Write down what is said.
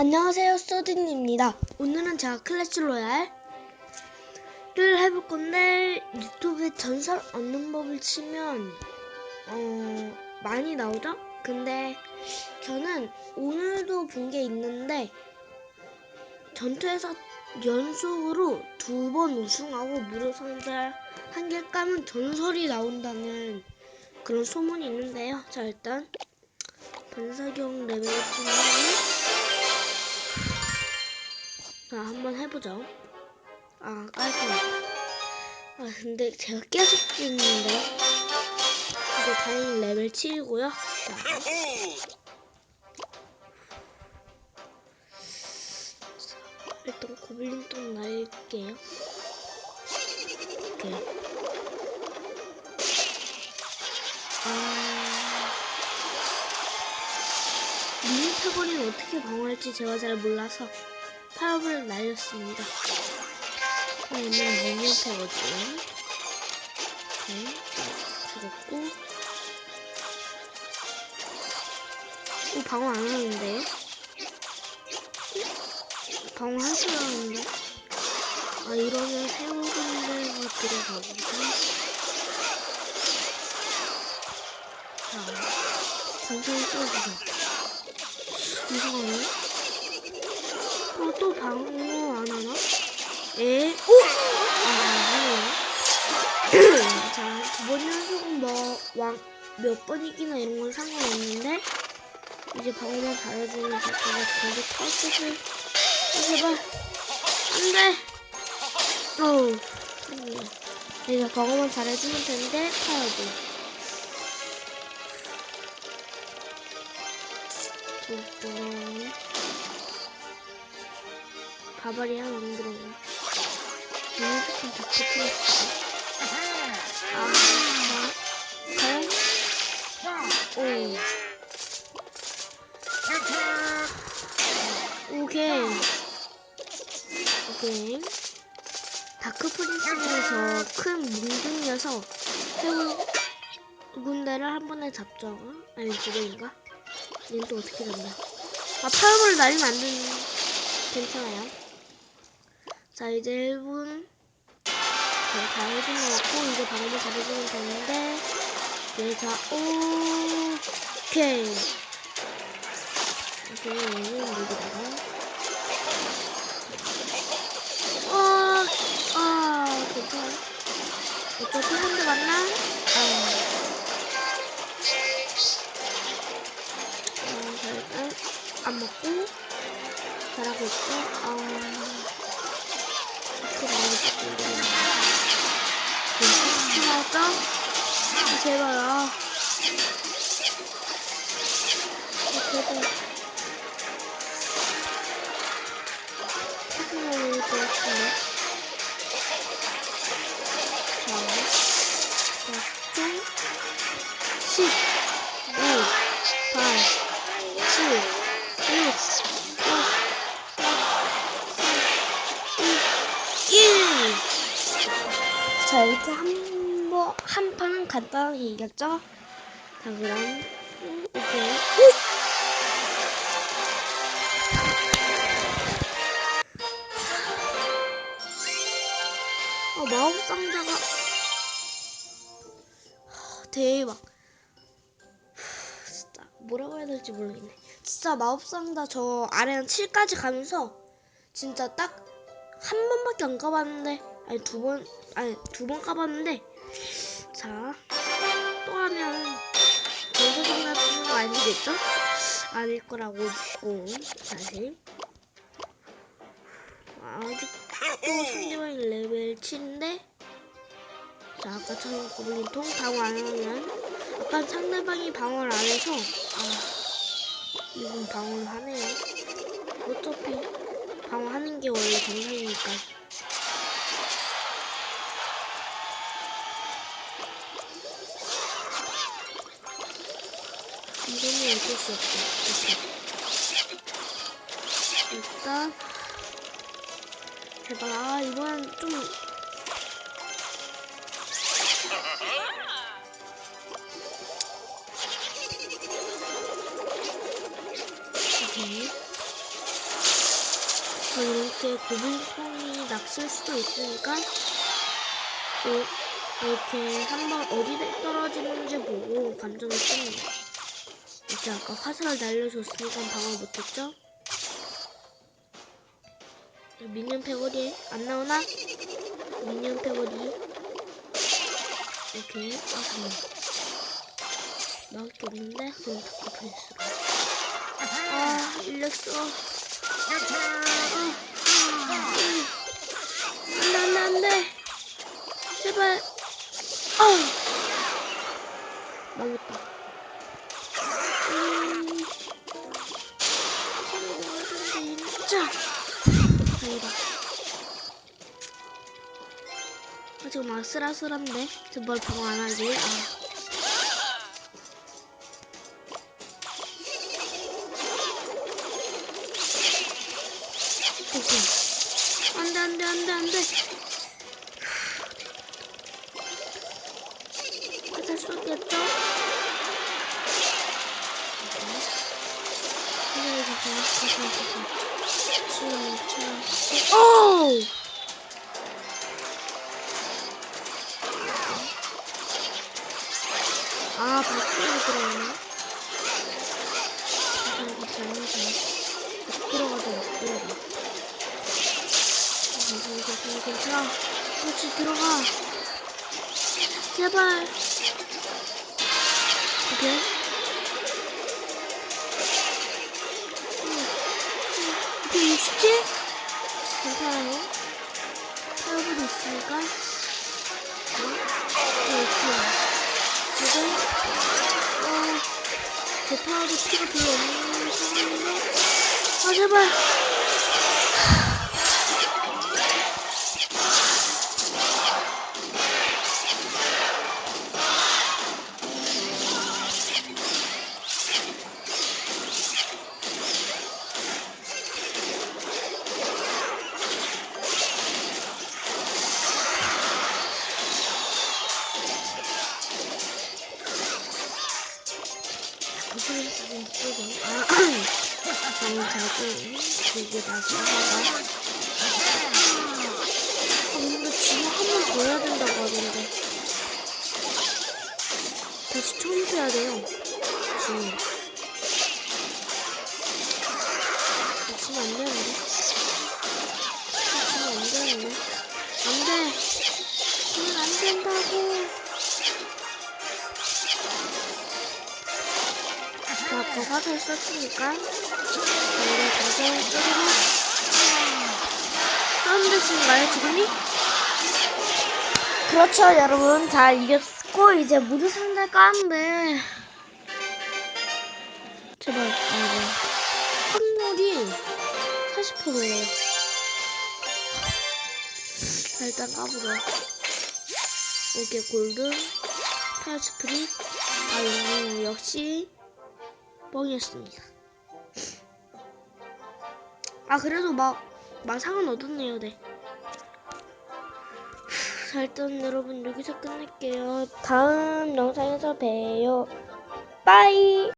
안녕하세요, 소딘입니다. 오늘은 제가 클래시 로얄 를 해볼 건데 유튜브에 전설 얻는 법을 치면 어 많이 나오죠? 근데 저는 오늘도 본 게 있는데 전투에서 연속으로 두 번 우승하고 무료 상자 한 개 까면 전설이 나온다는 그런 소문이 있는데요. 자 일단 반사경 레벨 중에 한번 해보죠. 아 깔끔하다. 아 근데 제가 계속 뛰는데 이제 다행히 레벨 7이고요. 자 일단 고블린 똥 날게요. 오케이. 아 미니 타고리는 어떻게 방어할지 제가 잘 몰라서 파업을 날렸습니다. 얘는 미니언 패거든. 오케이. 죽었고. 오, 방어 안 하는데요? 방어 할줄 알았는데? 아, 이러면 새우군대가 들어가거든. 자, 천천히 쏘주세요. 이상하네? 어, 또 방어 안 하나? 에? 오! 아, 아니에요. 자, 두 번 연속은 뭐, 왕, 몇 번이기나 이런 건 상관없는데, 이제 방어만 잘해주면 될 것 같은데, 터스를, 아, 제발. 안 돼! 어우, 음. 이제 방어만 잘해주면 되는데, 타야지. 두 번. 바바리아 만들었네. 뮤직한 다크 플러스. 아, 자, 과연? 오. 오케이. 오케이. 다크 프린스에서 큰 녀석 새우 군대를 한 번에 잡죠. 아니, 두 번인가? 얘는 또 어떻게 잡냐. 아, 파워를 날리면 안 되는, 괜찮아요. 자, 이제 1분. 네, 다 해준 것 같고, 이제 방어를 잘해주면 되는데, 네, 자, 오케이. 오케이, 얘는 여기다가. 어, 아, 괜찮아. 어차피 한대 맞나? 아. 어, 먹고, 잘하고 있고, 아. 제발, 아. 아, 제발. 볼것 같은데. 자, 자, 좀, 10, 5, 8, 7, 6, 5, 1. 자, 이렇게 한 번, 한 판은 간단하게 이겼죠? 자, 그럼. 오! 아, 마법 상자가 하, 대박. 진짜 뭐라고 해야 될지 모르겠네. 진짜 마법 상자 저 아래 한 7까지 가면서 진짜 딱 한 번밖에 안 가봤는데 아니 두 번 아니 두 번 가봤는데 자 또 하면 상자 쓰는 거 아니겠죠? 아닐 거라고 믿고 사실 아직도 상대방이 레벨 7인데? 자 아까처럼 고블린통 방어 안 하면. 아까 상대방이 방어를 안 해서 아 이분 방어를 하네요. 어차피 방어하는 게 원래 정상이니까 어쩔 수 이렇게 일단 제발 아 이번 좀 오케이 저 이렇게 고블린콩이 낚실 수도 있으니까 또 이렇게 한번 어디 떨어지는지 보고 감정을 씁니다. 이제 아까? 화살을 날려줬으니까 방어 못했죠? 미니언 패거리 안 나오나? 미니언 패거리. 이렇게 아 잠깐만. 나올 게 없는데? 그럼 다크 프레스로 아 일렸어. 안돼 안돼 안돼. 제발. 아 망했다 지금 아슬아슬한데? 지금 뭘 방어 안 하지? 아. 오케이. 안 돼, 안 돼, 안 돼, 안 돼. 화살 쏘겠죠? 화살을 주세요. 화살 주세요. 지금 차. 오! 들어오네. 잠깐, 잠깐, 잠깐. 못 들어가도 못 들어가. 괜찮아, 괜찮아. 그렇지, 들어가. 제발. 오케이. 오케이, 67? 괜찮아요. 타협도 있으니까. 응? 이렇게. 지금 어, 대파도 피가 별로 없는 상황인데? 아 제발 두개 다시 하다가 아 근데 지금 한번더 해야 된다고 하던데. 다시 처음부터 해야 돼요. 지금 자, 아까 화살 썼으니까 당장 쏘고 쏘는 데인가요 지금이? 그렇죠 여러분. 잘 이겼고 이제 모두 상자 까는데. 제발 아이고 확률이 40%예요. 자 일단 까보자. 오케이 골드 파이어스프릿 아 역시 뻥이었습니다. 아 그래도 막 마상은 얻었네요, 네. 자 일단 여러분 여기서 끝낼게요. 다음 영상에서 봬요. 빠이.